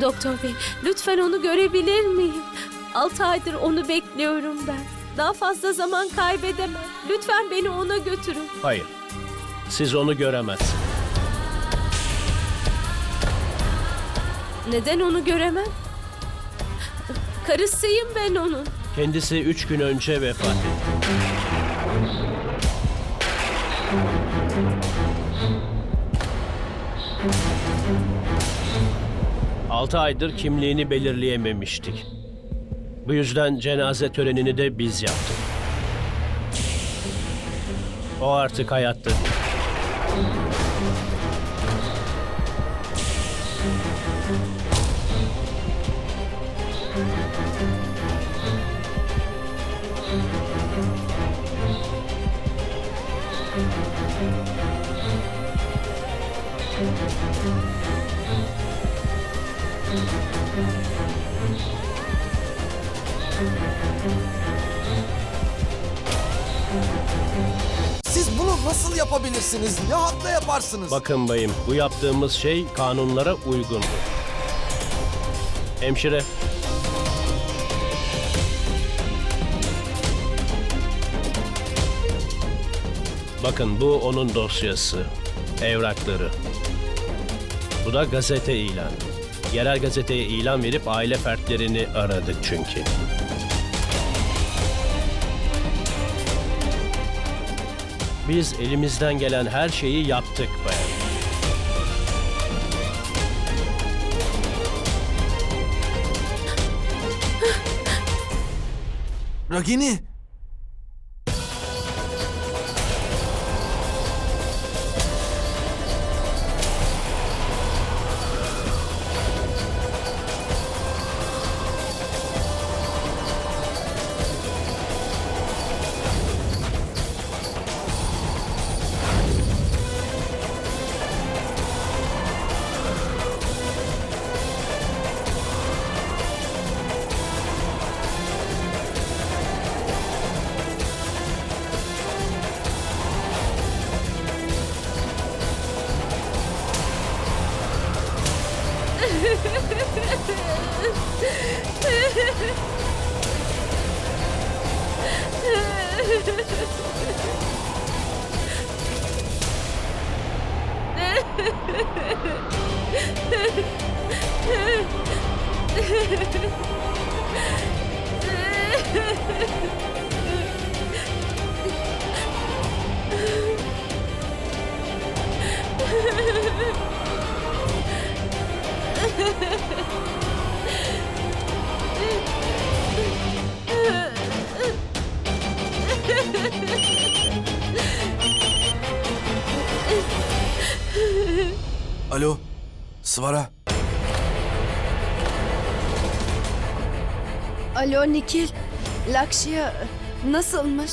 Doktor bey, lütfen onu görebilir miyim? Altı aydır onu bekliyorum ben. Daha fazla zaman kaybedemem. Lütfen beni ona götürün. Hayır. Siz onu göremezsiniz. Neden onu göremem? Karısıyım ben onun. Kendisi üç gün önce vefat etti. Altı aydır kimliğini belirleyememiştik. Bu yüzden cenaze törenini de biz yaptık. O artık hayatta değil. Siz bunu nasıl yapabilirsiniz? Ne hakla yaparsınız? Bakın bayım, bu yaptığımız şey kanunlara uygundur. Hemşire, bakın bu onun dosyası, evrakları. Bu da gazete ilanı. Yerel gazeteye ilan verip aile fertlerini aradık çünkü. Biz elimizden gelen her şeyi yaptık bayan. Ragini! Ha ha ha ha ha! Alo, Svara. Alo Nikil, Lakşya nasılmış?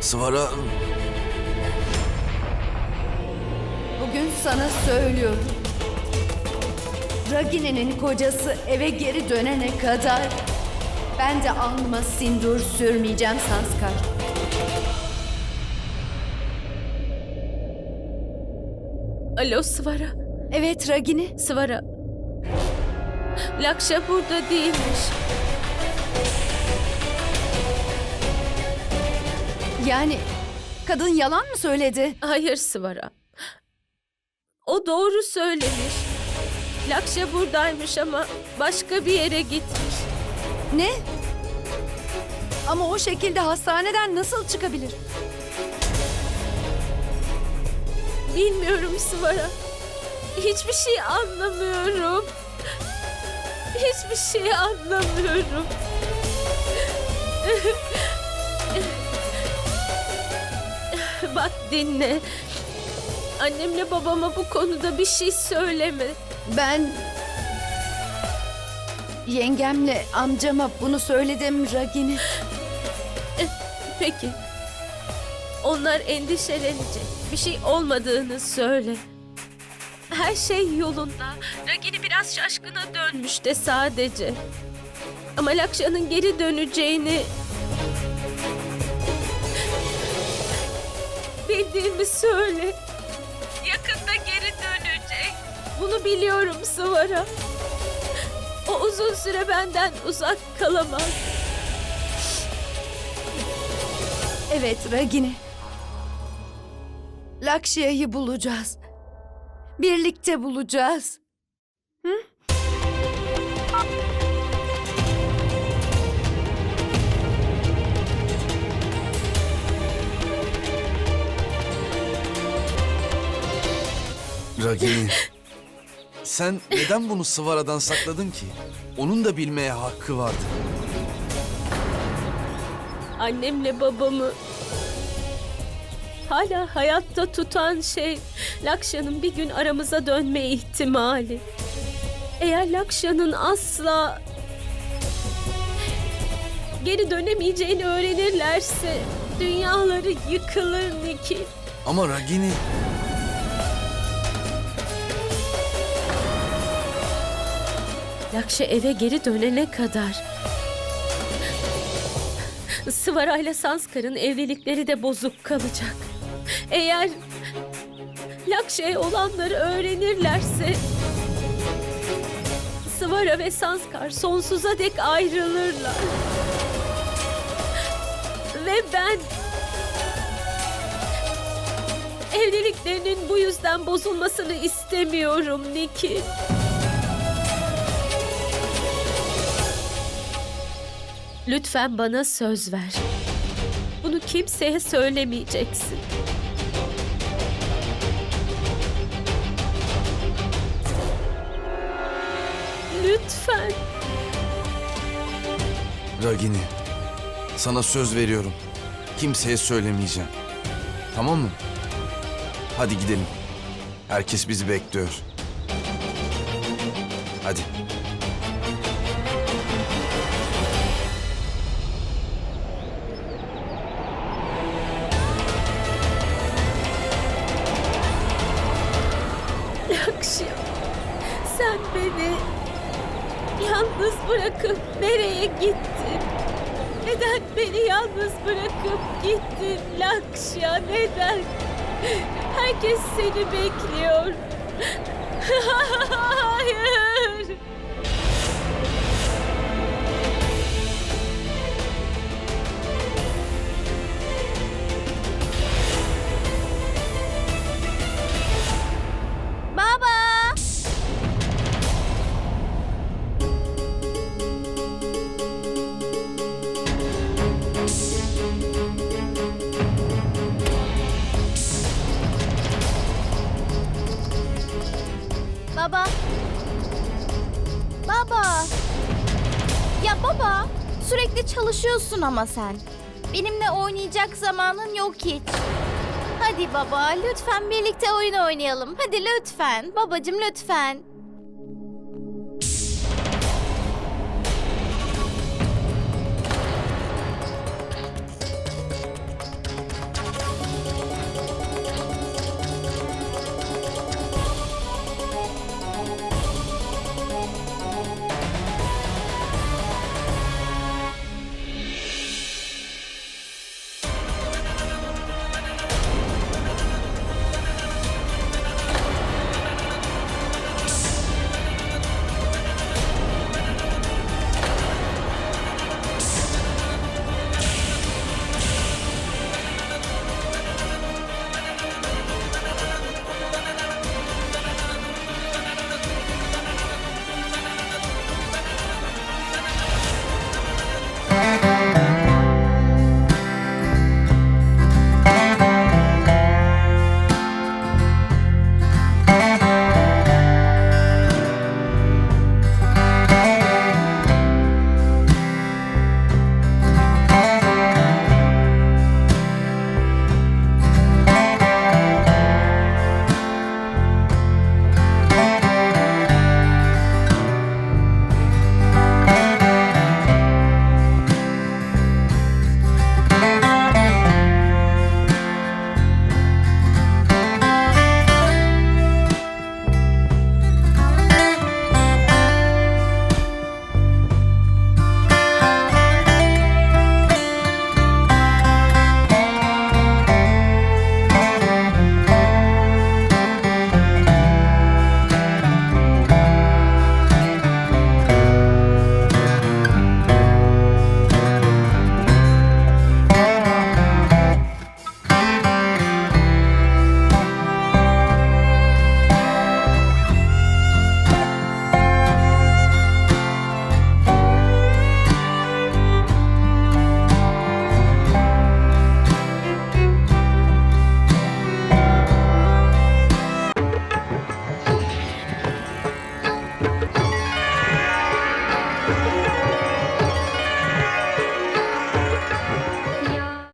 Svara, Bugün sana söylüyorum. Ragini'nin kocası eve geri dönene kadar ben de alnıma sindur sürmeyeceğim Sanskar. Alo Svara. Evet Ragini, Svara. Lakşa burada değilmiş. yani kadın yalan mı söyledi? Hayır Svara. O doğru söylemiş. Lakşa buradaymış ama başka bir yere gitmiş. Ne? Ama o şekilde hastaneden nasıl çıkabilir? Bilmiyorum Svara. Hiçbir şey anlamıyorum. Hiçbir şey anlamıyorum. Bak dinle. Annemle babama bu konuda bir şey söyleme. Ben yengemle amcama bunu söyledim Ragini. Peki. Onlar endişelenecek. Bir şey olmadığını söyle. Her şey yolunda. Ragini biraz şaşkına dönmüş de sadece. Ama Lakşa'nın geri döneceğini... Bildiğimi söyle. Yakında geri dönecek. Bunu biliyorum Sıvara. uzun süre benden uzak kalamaz. Evet Ragini. Lakşya'yı bulacağız. Birlikte bulacağız. Ragini. Sen neden bunu Sıvara'dan sakladın ki? Onun da bilmeye hakkı vardı. Annemle babamı hala hayatta tutan şey Lakşa'nın bir gün aramıza dönme ihtimali. Eğer Lakşa'nın asla geri dönemeyeceğini öğrenirlerse dünyaları yıkılır Niki. Ama Ragini... Lakşa eve geri dönene kadar Sıvara ile Sanskar'ın evlilikleri de bozuk kalacak. Eğer Lakşa'ya olanları öğrenirlerse Sıvara ve Sanskar sonsuza dek ayrılırlar. Ve ben evliliklerinin bu yüzden bozulmasını istemiyorum Niki. Lütfen bana söz ver. Bunu kimseye söylemeyeceksin. Lütfen. Ragini. Sana söz veriyorum. Kimseye söylemeyeceğim. Tamam mı? Hadi gidelim. Herkes bizi bekliyor. Hadi. Bırakıp nereye gittin? Neden beni yalnız bırakıp gittin Lakşya neden? Herkes seni bekliyor. Hayır. Baba! Baba! Ya baba, sürekli çalışıyorsun ama sen. Benimle oynayacak zamanın yok hiç. Hadi baba, lütfen birlikte oyun oynayalım. Hadi lütfen. Babacım lütfen.